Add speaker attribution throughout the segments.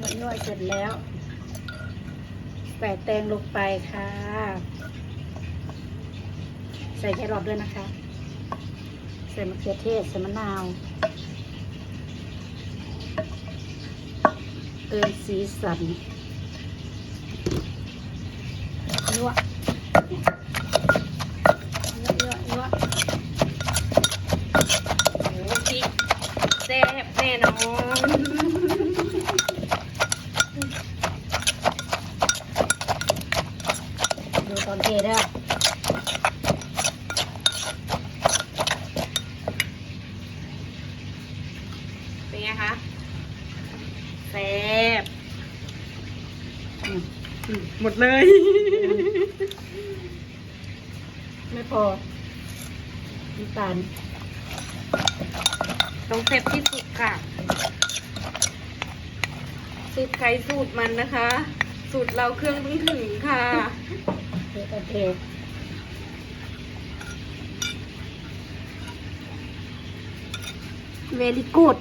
Speaker 1: นวดๆเสร็จแล้วใส่แตงลงไปค่ะ ใส่แครอทด้วยนะคะ ใส่มะเขือเทศใส่มะนาวเติมสีสันนวนัวนัวนัว
Speaker 2: โอ้พริกแซ่บแน่นอน
Speaker 1: ดู ตอนเทเด้อ
Speaker 2: เป็นไงคะแซ่บ
Speaker 1: อืม
Speaker 2: อืมหมดเลย
Speaker 1: ไม่พอน้ำตาล
Speaker 2: ต้องแซ่บที่สุดค่ะ สูตรใครสูตรมันนะคะ สูตรเราเครื่องต้องถึงค่ะ
Speaker 1: เทตอนเทเวลิกูด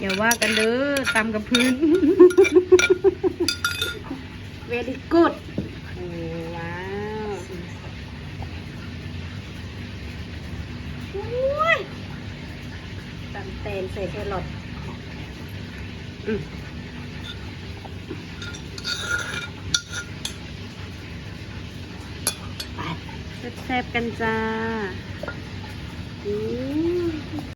Speaker 2: อย่าว่ากันเด้อตำกับพื้น
Speaker 1: เวลิกูด
Speaker 2: โอ้ว้าว
Speaker 1: ตำแตงใส่แครอท
Speaker 2: อืม
Speaker 1: ไป
Speaker 2: แซ่บๆกันจ้าอืม